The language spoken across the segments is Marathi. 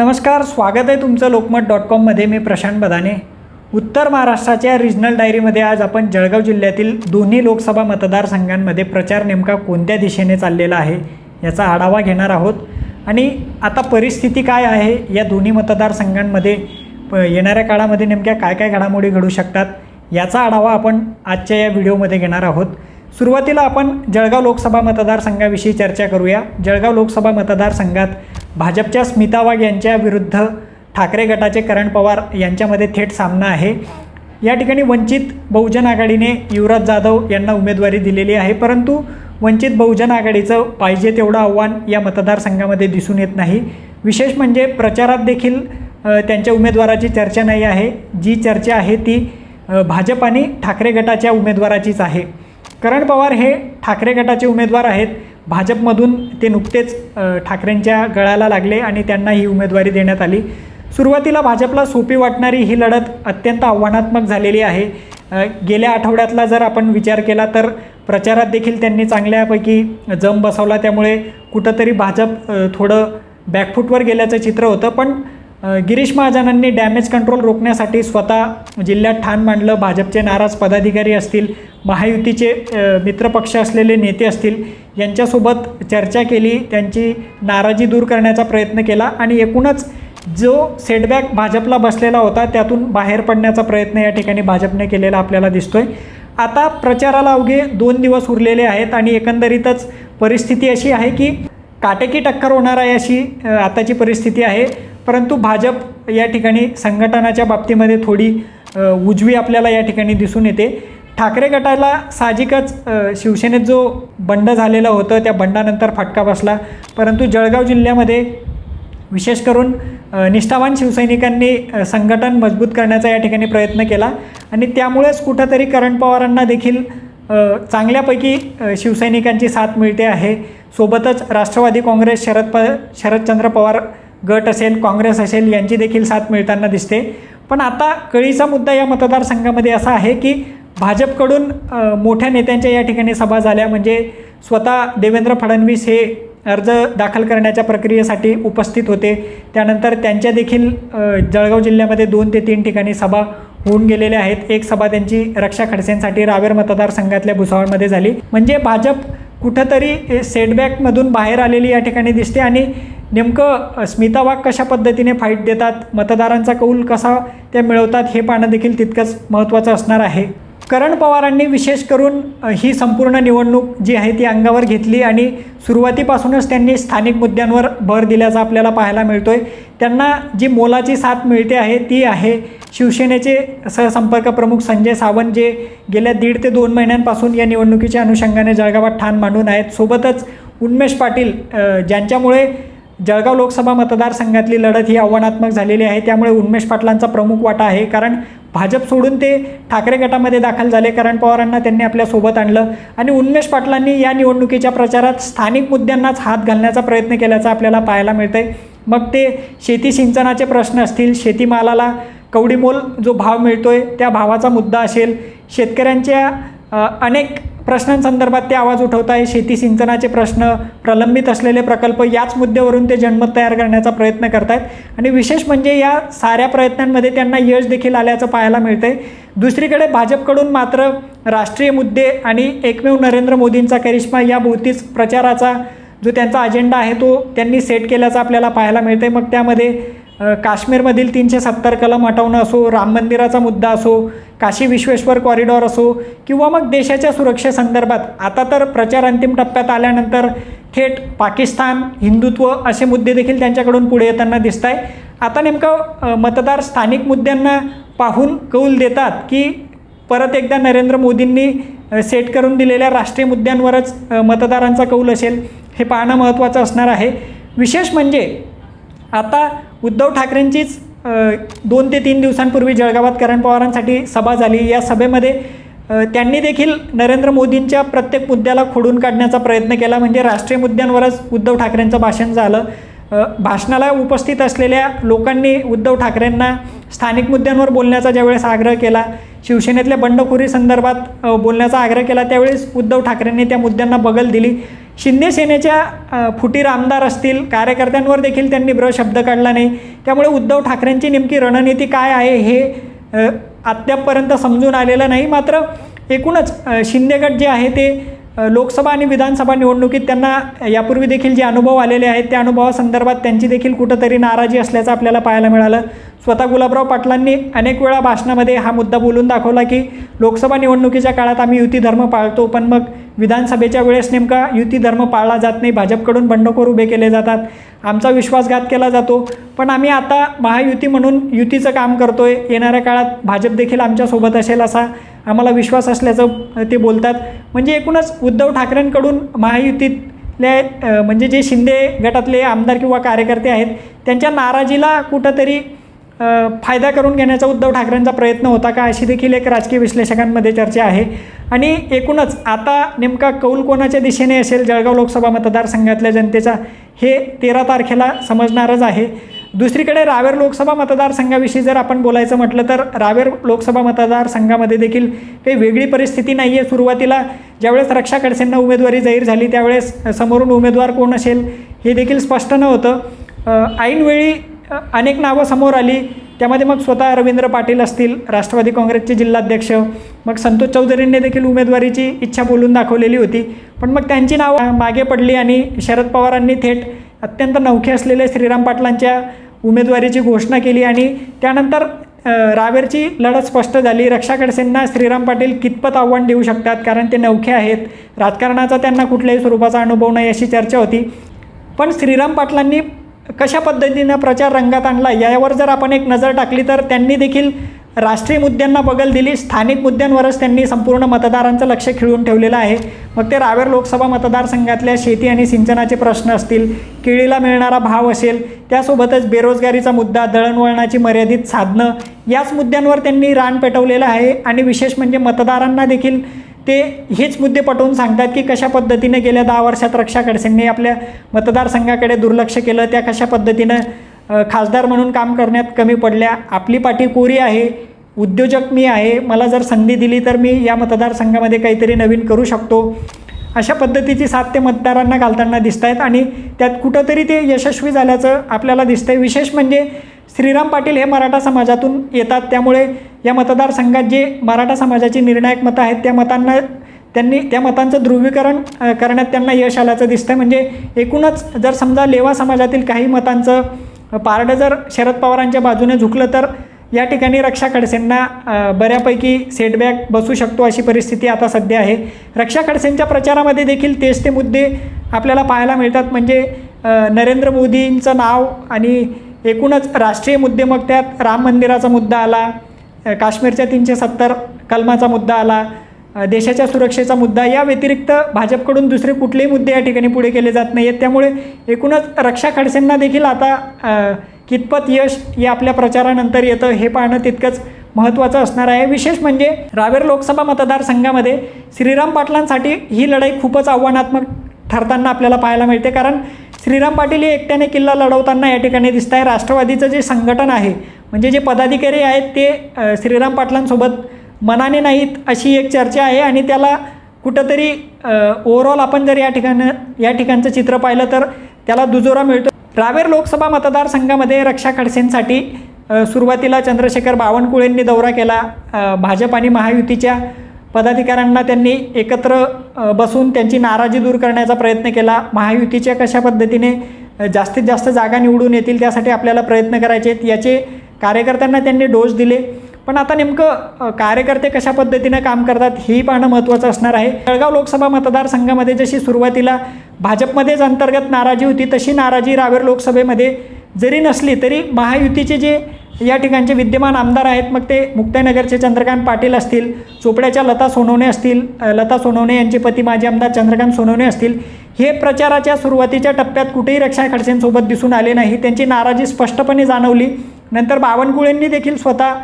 नमस्कार स्वागत आहे तुमचं लोकमत डॉट कॉममध्ये मी प्रशांत बदाने. उत्तर महाराष्ट्राच्या रिजनल डायरीमध्ये आज आपण जळगाव जिल्ह्यातील दोन्ही लोकसभा मतदारसंघांमध्ये प्रचार नेमका कोणत्या दिशेने चाललेला आहे याचा आढावा घेणार आहोत. आणि आता परिस्थिती काय आहे या दोन्ही मतदारसंघांमध्ये प येणाऱ्या काळामध्ये नेमक्या काय काय घडामोडी घडू शकतात याचा आढावा आपण आजच्या या व्हिडिओमध्ये घेणार आहोत. सुरुवातीला आपण जळगाव लोकसभा मतदारसंघाविषयी चर्चा करूया. जळगाव लोकसभा मतदारसंघात भाजपच्या स्मिता वाघ यांच्या विरुद्ध ठाकरे गटाचे करण पवार यांच्यामध्ये थेट सामना आहे. या ठिकाणी वंचित बहुजन आघाडीने युवराज जाधव यांना उमेदवारी दिलेली आहे. परंतु वंचित बहुजन आघाडीचं पाहिजे तेवढं आव्हान या मतदारसंघामध्ये दिसून येत नाही. विशेष म्हणजे प्रचारात देखील त्यांच्या उमेदवाराची चर्चा नाही आहे. जी चर्चा आहे ती भाजप आणि ठाकरे गटाच्या उमेदवाराचीच आहे. करण पवार हे ठाकरे गटाचे उमेदवार आहेत. भाजपमधून ते नुकतेच ठाकरेंच्या गळाला लागले आणि त्यांना ही उमेदवारी देण्यात आली. सुरुवातीला भाजपला सोपी वाटणारी ही लढत अत्यंत आव्हानात्मक झालेली आहे. गेल्या आठवड्यातला जर आपण विचार केला तर प्रचारात देखील त्यांनी चांगल्यापैकी जम बसवला. त्यामुळे कुठंतरी भाजप थोडं बॅकफूटवर गेल्याचं चित्र होतं. पण गिरीश महाजनांनी डॅमेज कंट्रोल रोखण्यासाठी स्वतः जिल्ह्यात ठाण मांडलं. भाजपचे नाराज पदाधिकारी असतील महायुतीचे मित्रपक्ष असलेले नेते असतील यांच्यासोबत चर्चा केली. त्यांची नाराजी दूर करण्याचा प्रयत्न केला आणि एकूणच जो सेटबॅक भाजपला बसलेला होता त्यातून बाहेर पडण्याचा प्रयत्न या ठिकाणी भाजपने केलेला आपल्याला दिसतोय. आता प्रचाराला अवघे दोन दिवस उरलेले आहेत आणि एकंदरीतच परिस्थिती अशी आहे की काटेकी टक्कर होणार आहे अशी आताची परिस्थिती आहे. परंतु भाजप या ठिकाणी संघटनाच्या बाबतीमध्ये थोडी उजवी आपल्याला या ठिकाणी दिसून येते. ठाकरे गटाला साहजिकच शिवसेनेत जो बंड झालेलं होतं त्या बंडानंतर फटका बसला. परंतु जळगाव जिल्ह्यामध्ये विशेष करून निष्ठावान शिवसैनिकांनी संघटन मजबूत करण्याचा या ठिकाणी प्रयत्न केला. आणि त्यामुळेच कुठंतरी करण पवारांना देखील चांगल्यापैकी शिवसैनिकांची साथ मिळते आहे. सोबतच राष्ट्रवादी काँग्रेस शरद प शरदचंद्र पवार गट असेल काँग्रेस असेल यांची देखील साथ मिळताना दिसते. पण आता कळीचा मुद्दा या मतदारसंघामध्ये असा आहे की भाजपकडून मोठ्या नेत्यांच्या या ठिकाणी सभा झाल्या. म्हणजे स्वतः देवेंद्र फडणवीस हे अर्ज दाखल करण्याच्या प्रक्रियेसाठी उपस्थित होते. त्यानंतर त्यांच्या देखील जळगाव जिल्ह्यामध्ये दोन ते तीन ठिकाणी सभा होऊन गेलेल्या आहेत. एक सभा त्यांची रक्षा खडसेंसाठी रावेर मतदारसंघातल्या भुसावळमध्ये झाली. म्हणजे भाजप कुठंतरी सेटबॅकमधून बाहेर आलेली या ठिकाणी दिसते आणि नेमकं स्मिता वाघ कशा पद्धतीने फाईट देतात? मतदारांचा कौल कसा त्या मिळवतात? हे पाहणं देखील तितकंच महत्त्वाचं असणार आहे. करण पवारांनी विशेष करून ही संपूर्ण निवडणूक जी आहे ती अंगावर घेतली आणि सुरुवातीपासूनच त्यांनी स्थानिक मुद्द्यांवर भर दिल्याचा आपल्याला पाहायला मिळतो आहे त्यांना जी मोलाची साथ मिळते आहे ती आहे शिवसेनेचे सहसंपर्क प्रमुख संजय सावंत जे गेल्या दीड ते दोन महिन्यांपासून या निवडणुकीच्या अनुषंगाने जळगावात ठाण मांडून आहेत. सोबतच उन्मेष पाटील ज्यांच्यामुळे जळगाव लोकसभा मतदारसंघातली लढत ही आव्हानात्मक झालेली आहे. त्यामुळे उन्मेष पाटलांचा प्रमुख वाटा आहे. कारण भाजप सोडून ते ठाकरे गटामध्ये दाखल झाले. कारण पवारांना त्यांनी आपल्यासोबत आणलं. आणि उन्मेष पाटलांनी या निवडणुकीच्या प्रचारात स्थानिक मुद्द्यांनाच हात घालण्याचा प्रयत्न केल्याचा आपल्याला पाहायला मिळतंय. मग ते शेती सिंचनाचे प्रश्न असतील शेतीमालाला कवडीमोल जो भाव मिळतोय त्या भावाचा मुद्दा असेल. शेतकऱ्यांच्या अनेक प्रश्नांसंदर्भात ते आवाज उठवत आहे शेती सिंचनाचे प्रश्न प्रलंबित असलेले प्रकल्प याच मुद्द्यावरून ते जनमत तयार करण्याचा प्रयत्न करत आहेत आणि विशेष म्हणजे या साऱ्या प्रयत्नांमध्ये त्यांना यश देखील आल्याचं पाहायला मिळतंय. दुसरीकडे भाजपकडून मात्र राष्ट्रीय मुद्दे आणि एकमेव नरेंद्र मोदींचा करिश्मा याभोवतीच प्रचाराचा जो त्यांचा अजेंडा आहे तो त्यांनी सेट केल्याचं आपल्याला पाहायला मिळतंय. मग त्यामध्ये काश्मीरमधील तीनशे सत्तर कलम हटवणं असो राम मंदिराचा मुद्दा असो काशी विश्वेश्वर कॉरिडॉर असो किंवा मग देशाच्या सुरक्षेसंदर्भात आता तर प्रचार अंतिम टप्प्यात आल्यानंतर थेट पाकिस्तान हिंदुत्व असे मुद्दे देखील त्यांच्याकडून पुढे येताना दिसत आहे आता नेमकं मतदार स्थानिक मुद्द्यांना पाहून कौल देतात की परत एकदा नरेंद्र मोदींनी सेट करून दिलेल्या राष्ट्रीय मुद्द्यांवरच मतदारांचा कौल असेल हे पाहणं महत्त्वाचं असणार आहे. विशेष म्हणजे आता उद्धव ठाकरेंचीच दोन ते तीन दिवसांपूर्वी जळगावात करण पवारांसाठी सभा झाली. या सभेमध्ये त्यांनी देखील नरेंद्र मोदींच्या प्रत्येक मुद्द्याला खोडून काढण्याचा प्रयत्न केला. म्हणजे राष्ट्रीय मुद्द्यांवरच उद्धव ठाकरेंचं भाषण झालं. भाषणाला उपस्थित असलेल्या लोकांनी उद्धव ठाकरेंना स्थानिक मुद्द्यांवर बोलण्याचा ज्यावेळेस आग्रह केला शिवसेनेतल्या बंडखोरी संदर्भात बोलण्याचा आग्रह केला त्यावेळेस उद्धव ठाकरेंनी त्या मुद्द्यांना बगल दिली. शिंदे सेनेच्या फुटीर आमदार असतील कार्यकर्त्यांवर देखील त्यांनी ब्र शब्द काढला नाही. त्यामुळे उद्धव ठाकरेंची नेमकी रणनीती काय आहे हे अद्यापपर्यंत समजून आलेलं नाही. मात्र एकूणच शिंदेगट शिंदे गट जे आहे ते लोकसभा आणि विधानसभा निवडणुकीत त्यांना यापूर्वी देखील जे अनुभव आलेले आहेत त्या अनुभवासंदर्भात त्यांची देखील कुठंतरी नाराजी असल्याचं आपल्याला पाहायला मिळालं. स्वतः गुलाबराव पाटलांनी अनेक वेळा भाषणामध्ये हा मुद्दा बोलून दाखवला की लोकसभा निवडणुकीच्या काळात आम्ही युती धर्म पाळतो पण मग विधानसभेच्या वेळेस नेमका युती धर्म पाळला जात नाही. भाजपकडून बंडखोर उभे केले जातात. आमचा विश्वासघात केला जातो. पण आम्ही आता महायुती म्हणून युतीचं काम करतो आहे येणाऱ्या काळात भाजप देखील आमच्यासोबत असेल असा आम्हाला विश्वास असल्याचं ते बोलतात. म्हणजे एकूणच उद्धव ठाकरेंकडून महायुतीतले म्हणजे जे शिंदे गटातले आमदार किंवा कार्यकर्ते आहेत त्यांच्या नाराजीला कुठंतरी फायदा करून घेण्याचा उद्धव ठाकरेंचा प्रयत्न होता का अशी देखील एक राजकीय विश्लेषकांमध्ये चर्चा आहे. आणि एकूणच आता नेमका कौल कोणाच्या दिशेने असेल जळगाव लोकसभा मतदारसंघातल्या जनतेचा हे तेरा तारखेला समजणारच आहे. दुसरीकडे रावेर लोकसभा मतदारसंघाविषयी जर आपण बोलायचं म्हटलं तर रावेर लोकसभा मतदारसंघामध्ये देखील काही वेगळी परिस्थिती नाही आहे सुरुवातीला ज्यावेळेस रक्षा खडसेंना उमेदवारी जाहीर झाली त्यावेळेस समोरून उमेदवार कोण असेल हे देखील स्पष्ट नव्हतं. ऐनवेळी अनेक नावं समोर आली. त्यामध्ये मग स्वतः रवींद्र पाटील असतील राष्ट्रवादी काँग्रेसचे जिल्हाध्यक्ष मग संतोष चौधरींनी देखील उमेदवारीची इच्छा बोलून दाखवलेली होती. पण मग त्यांची नावं मागे पडली आणि शरद पवारांनी थेट अत्यंत नवखे असलेले श्रीराम पाटलांच्या उमेदवारीची घोषणा केली आणि त्यानंतर रावेरची लढत स्पष्ट झाली. रक्षा खडसेंना श्रीराम पाटील कितपत आव्हान देऊ शकतात? कारण ते नवखे आहेत. राजकारणाचा त्यांना कुठल्याही स्वरूपाचा अनुभव नाही अशी चर्चा होती. पण श्रीराम पाटलांनी कशा पद्धतीनं प्रचार रंगात आणला? यावर जर आपण एक नजर टाकली तर त्यांनी देखील राष्ट्रीय मुद्द्यांना बगल दिली. स्थानिक मुद्द्यांवरच त्यांनी संपूर्ण मतदारांचं लक्ष खिळून ठेवलेलं आहे. मग ते रावेर लोकसभा मतदारसंघातल्या शेती आणि सिंचनाचे प्रश्न असतील केळीला मिळणारा भाव असेल त्यासोबतच बेरोजगारीचा मुद्दा दळणवळणाची मर्यादित साधनं याच मुद्द्यांवर त्यांनी रान पेटवलेलं आहे. आणि विशेष म्हणजे मतदारांना देखील ते हेच मुद्दे पटवून सांगतात की कशा पद्धतीने गेल्या दहा वर्षात रक्षा खडसेंनी आपल्या मतदारसंघाकडे दुर्लक्ष केलं त्या कशा पद्धतीनं खासदार म्हणून काम करण्यात कमी पडल्या आपली पाठी कोरी आहे उद्योजक मी आहे मला जर संधी दिली तर मी या मतदारसंघामध्ये काहीतरी नवीन करू शकतो. अशा पद्धतीची साथ ते मतदारांना घालताना दिसत आहेत आणि त्यात कुठंतरी ते यशस्वी झाल्याचं आपल्याला दिसतंय. विशेष म्हणजे श्रीराम पाटील हे मराठा समाजातून येतात. त्यामुळे या मतदारसंघात जे मराठा समाजाची निर्णायक मतं आहेत त्या मतांना त्यांनी त्या मतांचं ध्रुवीकरण करण्यात त्यांना यश आल्याचं दिसतं म्हणजे एकूणच जर समजा लेवा समाजातील काही मतांचं पारडं जर शरद पवारांच्या बाजूने झुकलं तर या ठिकाणी रक्षा खडसेंना बऱ्यापैकी सेटबॅक बसू शकतो अशी परिस्थिती आता सध्या आहे. रक्षा खडसेंच्या प्रचारामध्ये देखील तेच ते मुद्दे आपल्याला पाहायला मिळतात. म्हणजे नरेंद्र मोदींचं नाव आणि एकूणच राष्ट्रीय मुद्दे मग त्यात राम मंदिराचा मुद्दा आला काश्मीरच्या तीनशे सत्तर कलमाचा मुद्दा आला देशाच्या सुरक्षेचा मुद्दा या व्यतिरिक्त भाजपकडून दुसरे कुठलेही मुद्दे या ठिकाणी पुढे केले जात नाही आहेत त्यामुळे एकूणच रक्षा खडसेंना देखील आता कितपत यश या आपल्या प्रचारानंतर येतं हे पाहणं तितकंच महत्त्वाचं असणार आहे. विशेष म्हणजे रावेर लोकसभा मतदारसंघामध्ये श्रीराम पाटलांसाठी ही लढाई खूपच आव्हानात्मक ठरताना आपल्याला पाहायला मिळते. कारण श्रीराम पाटील हे एकट्याने किल्ला लढवताना या ठिकाणी दिसत आहे राष्ट्रवादीचं जे संघटन आहे म्हणजे जे पदाधिकारी आहेत ते श्रीराम पाटलांसोबत मनाने नाहीत अशी एक चर्चा आहे आणि त्याला कुठंतरी ओव्हरऑल आपण जर या ठिकाणं या ठिकाणचं चित्र पाहिलं तर त्याला दुजोरा मिळतो. रावेर लोकसभा मतदारसंघामध्ये रक्षा खडसेंसाठी सुरुवातीला चंद्रशेखर बावनकुळेंनी दौरा केला. भाजप आणि महायुतीच्या पदाधिकाऱ्यांना त्यांनी एकत्र बसून त्यांची नाराजी दूर करण्याचा प्रयत्न केला. महायुतीच्या कशा पद्धतीने जास्तीत जास्त जागा निवडून येतील त्यासाठी आपल्याला प्रयत्न करायचे आहेत याचे कार्यकर्त्यांना त्यांनी डोस दिले. पण आता नेमकं कार्यकर्ते कशा पद्धतीनं काम करतात हेही पाहणं महत्त्वाचं असणार आहे. जळगाव लोकसभा मतदारसंघामध्ये जशी सुरुवातीला भाजपमध्येच अंतर्गत नाराजी होती तशी नाराजी रावेर लोकसभेमध्ये जरी नसली तरी महायुतीचे जे या ठिकाणचे विद्यमान आमदार आहेत. मग ते मुक्ताईनगरचे चंद्रकांत पाटील असतील चोपड्याच्या लता सोनवणे असतील लता सोनवणे यांचे पती माजी आमदार चंद्रकांत सोनवणे असतील. हे प्रचाराच्या सुरुवातीच्या टप्प्यात कुठेही रक्षा खडसेंसोबत दिसून आले नाही. त्यांची नाराजी स्पष्टपणे जाणवली. नंतर बावनकुळेंनी देखील स्वतः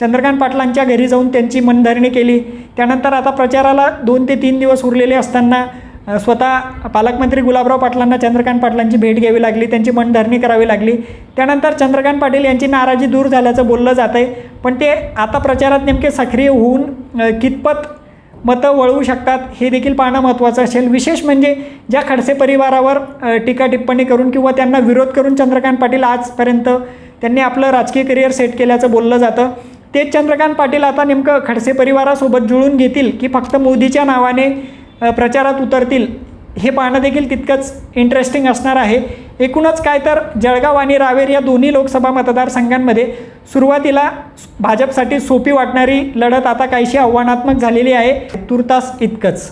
चंद्रकांत पाटलांच्या घरी जाऊन त्यांची मनधरणी केली. त्यानंतर आता प्रचाराला दोन ते तीन दिवस उरलेले असताना स्वतः पालकमंत्री गुलाबराव पाटलांना चंद्रकांत पाटलांची भेट घ्यावी लागली त्यांची मनधरणी करावी लागली. त्यानंतर चंद्रकांत पाटील यांची नाराजी दूर झाल्याचं बोललं जात आहे पण ते आता प्रचारात नेमके सक्रिय होऊन कितपत मतं वळवू शकतात हे देखील पाहणं महत्त्वाचं असेल. विशेष म्हणजे ज्या खडसे परिवारावर टीका टिप्पणी करून किंवा त्यांना विरोध करून चंद्रकांत पाटील आजपर्यंत त्यांनी आपलं राजकीय करिअर सेट केल्याचं बोललं जातं. तेच चंद्रकांत पाटील आता नेमकं खडसे परिवारासोबत जुळून घेतील की फक्त मोदीच्या नावाने प्रचारात उतरतील. हे पाहणं देखील तितकंच इंटरेस्टिंग असणार आहे. एकूणच काय तर जळगाव आणि रावेर या दोन्ही लोकसभा मतदारसंघांमध्ये सुरुवातीला भाजपसाठी सोपी वाटणारी लढत आता काहीशी आव्हानात्मक झालेली आहे. तुर्तास इतकंच.